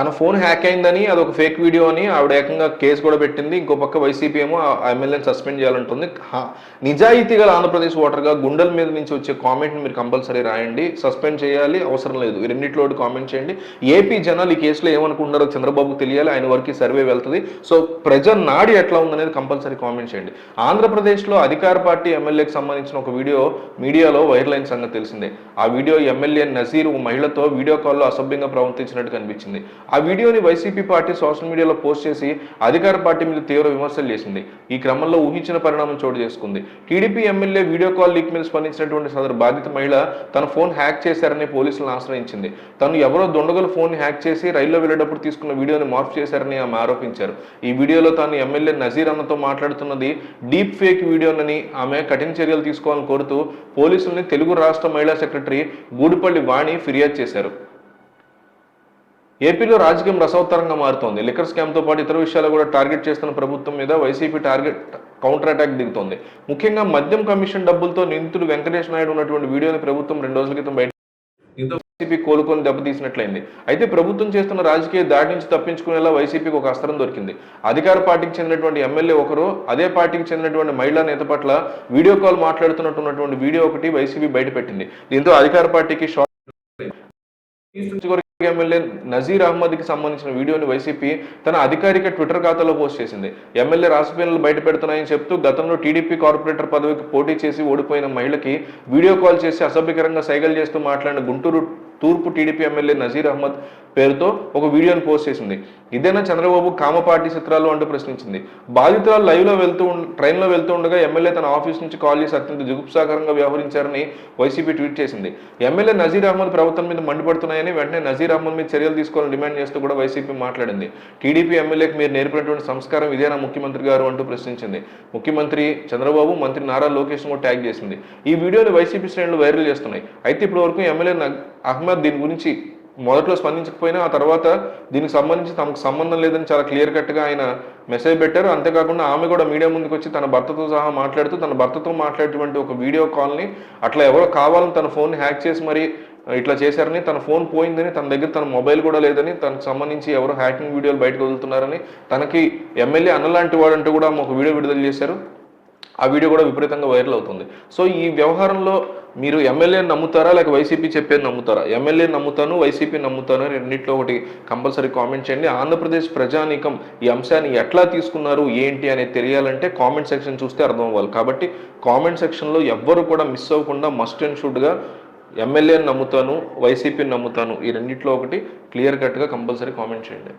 తన phone hack అయిందని అది ఒక ఫేక్ వీడియో అని ఆవిడ ఏకంగా కేసు కూడా పెట్టింది. ఇంకో పక్క వైసీపీ ఏమో ఆ ఎమ్మెల్యేని సస్పెండ్ చేయాలంటుంది. హా, నిజాయితీ గల ఆంధ్రప్రదేశ్ ఓటర్గా గుండెల మీద నుంచి వచ్చే కామెంట్ని మీరు కంపల్సరీ రాయండి. సస్పెండ్ చేయాలి అవసరం లేదు. రెండిట్లో కామెంట్ చేయండి. ఏపీ జనాలు ఈ కేసులో ఏమనుకుంటున్నారో చంద్రబాబుకు తెలియాలి. ఆయన వరకు సర్వే వెళ్తుంది. సో ప్రజ నాడి ఎట్లా ఉందనేది కంపల్సరీ కామెంట్ చేయండి. ఆంధ్రప్రదేశ్లో అధికార పార్టీ ఎమ్మెల్యేకి సంబంధించిన ఒక వీడియో మీడియాలో వైరల్ అయిన సంగతి తెలిసిందే. ఆ వీడియో ఎమ్మెల్యే నజీర్ ఓ మహిళతో వీడియో కాల్లో అసభ్యంగా ప్రవర్తించినట్టు కనిపించింది ఆ వీడియోని వైసీపీ పార్టీ సోషల్ మీడియాలో పోస్ట్ చేసి అధికార పార్టీ మీద తీవ్ర విమర్శలు చేసింది. ఈ క్రమంలో ఊహించిన పరిణామం చోటు చేసుకుంది. TDP MLA video call leak మీద స్పందించినటువంటి సదరు బాధిత మహిళ తన ఫోన్ హ్యాక్ చేశారని పోలీసులను ఆశ్రయించింది. తను ఎవరో దొండగలు ఫోన్ హ్యాక్ చేసి రైల్లో వెళ్ళేటప్పుడు తీసుకున్న వీడియోని మార్పు చేశారని ఆమె ఆరోపించారు. ఈ వీడియోలో తాను ఎమ్మెల్యే నజీర్ అన్నతో మాట్లాడుతున్నది డీప్ ఫేక్ వీడియోనని ఆమె కఠిన చర్యలు తీసుకోవాలని కోరుతూ పోలీసుల్ని తెలుగు రాష్ట్ర మహిళా సెక్రటరీ గూడిపల్లి వాణి ఫిర్యాదు చేశారు. ఏపీలో రాజకీయం రసవత్తరంగా మారుతోంది. లిక్కర్ స్కామ్తో పాటు ఇతర విషయాలు కూడా టార్గెట్ చేస్తున్న ప్రభుత్వం మీద వైసీపీ టార్గెట్ కౌంటర్ అటాక్ దిగుతోంది. ముఖ్యంగా మద్యం కమిషన్ డబ్బులతో నిందితుడు వెంకటేష్ నాయుడు ఉన్నటువంటి వీడియోని ప్రభుత్వం రెండు రోజుల క్రితం బయట దీంతో వైసీపీ కోలుకొని దెబ్బతీసినట్లయింది. అయితే ప్రభుత్వం చేస్తున్న రాజకీయ దాడి నుంచి తప్పించుకునేలా వైసీపీకి ఒక అస్త్రం దొరికింది. అధికార పార్టీకి చెందినటువంటి ఎమ్మెల్యే ఒకరు అదే పార్టీకి చెందినటువంటి మహిళా నేత పట్ల వీడియో కాల్ మాట్లాడుతున్నట్టున్నటువంటి వీడియో ఒకటి వైసీపీ బయటపెట్టింది. దీంతో అధికార పార్టీకి షార్ట్ ఎమ్మెల్యే నజీర్ అహ్మద్కి సంబంధించిన వీడియోని వైసీపీ తన అధికారిక ట్విట్టర్ ఖాతాలో పోస్ట్ చేసింది. ఎమ్మెల్యే రాజకీయాలు బయట పెడుతున్నాయని చెప్తూ గతంలో టీడీపీ కార్పొరేటర్ పదవికి పోటీ చేసి ఓడిపోయిన మహిళకి వీడియో కాల్ చేసి అసభ్యకరంగా సైగలు చేస్తూ మాట్లాడిన గుంటూరు తూర్పు టీడీపీ ఎమ్మెల్యే నజీర్ అహ్మద్ పేరుతో ఒక వీడియోను పోస్ట్ చేసింది. ఇదేనా చంద్రబాబు కామపార్టీ చిత్రాలు అంటూ ప్రశ్నించింది. బాధితురాలు లైవ్లో వెళ్తూ ట్రైన్లో వెళ్తూ ఉండగా ఎమ్మెల్యే తన ఆఫీస్ నుంచి కాల్ చేసి అత్యంత జుగుప్సాకరంగా వ్యవహరించారని వైసీపీ ట్వీట్ చేసింది. ఎమ్మెల్యే నజీర్ అహ్మద్ ప్రభుత్వం మీద మండిపడుతున్నాయని వెంటనే నజీర్ అహ్మద్ మీద చర్యలు తీసుకోవాలని డిమాండ్ చేస్తూ కూడా వైసీపీ మాట్లాడింది. టీడీపీ ఎమ్మెల్యేకి మీరు నేర్పినటువంటి సంస్కారం ఇదేనా ముఖ్యమంత్రి గారు అంటూ ప్రశ్నించింది. ముఖ్యమంత్రి చంద్రబాబు మంత్రి నారా లోకేష్ కూడా ట్యాగ్ చేసింది. ఈ వీడియోని వైసీపీ శ్రేణులు వైరల్ చేస్తున్నాయి. అయితే ఇప్పటి వరకు ఎమ్మెల్యే అహ్మద్ అహ్మద్ దీని గురించి మొదట్లో స్పందించకపోయినా ఆ తర్వాత దీనికి సంబంధించి తమకు సంబంధం లేదని చాలా క్లియర్ కట్గా ఆయన మెసేజ్ పెట్టారు. అంతేకాకుండా ఆమె కూడా మీడియా ముందుకు వచ్చి తన భర్తతో సహా మాట్లాడుతూ తన భర్తతో మాట్లాడేటువంటి ఒక వీడియో కాల్ని అట్లా ఎవరో కావాలని తన ఫోన్ హ్యాక్ చేసి మరి ఇట్లా చేశారని తన ఫోన్ పోయిందని తన దగ్గర తన మొబైల్ కూడా లేదని తనకు సంబంధించి ఎవరో హ్యాకింగ్ వీడియోలు బయటకు వదులుతున్నారని తనకి ఎమ్మెల్యే అన్నలాంటి వాడంటూ కూడా ఒక వీడియో విడుదల చేశారు. ఆ వీడియో కూడా విపరీతంగా వైరల్ అవుతుంది. సో ఈ వ్యవహారంలో మీరు ఎమ్మెల్యేని నమ్ముతారా? లేక వైసీపీ చెప్పేది నమ్ముతారా? ఎమ్మెల్యే నమ్ముతాను వైసీపీ నమ్ముతాను అని రెండింటిలో ఒకటి కంపల్సరీ కామెంట్ చేయండి. ఆంధ్రప్రదేశ్ ప్రజానీకం ఈ అంశాన్ని ఎట్లా తీసుకున్నారు? ఏంటి అనేది తెలియాలంటే కామెంట్ సెక్షన్ చూస్తే అర్థం అవ్వాలి. కాబట్టి కామెంట్ సెక్షన్లో ఎవ్వరు కూడా మిస్ అవ్వకుండా మస్ట్ అండ్ షుడ్గా ఎమ్మెల్యేని నమ్ముతాను వైసీపీని నమ్ముతాను ఈ రెండింటిలో ఒకటి క్లియర్ కట్గా కంపల్సరీ కామెంట్ చేయండి.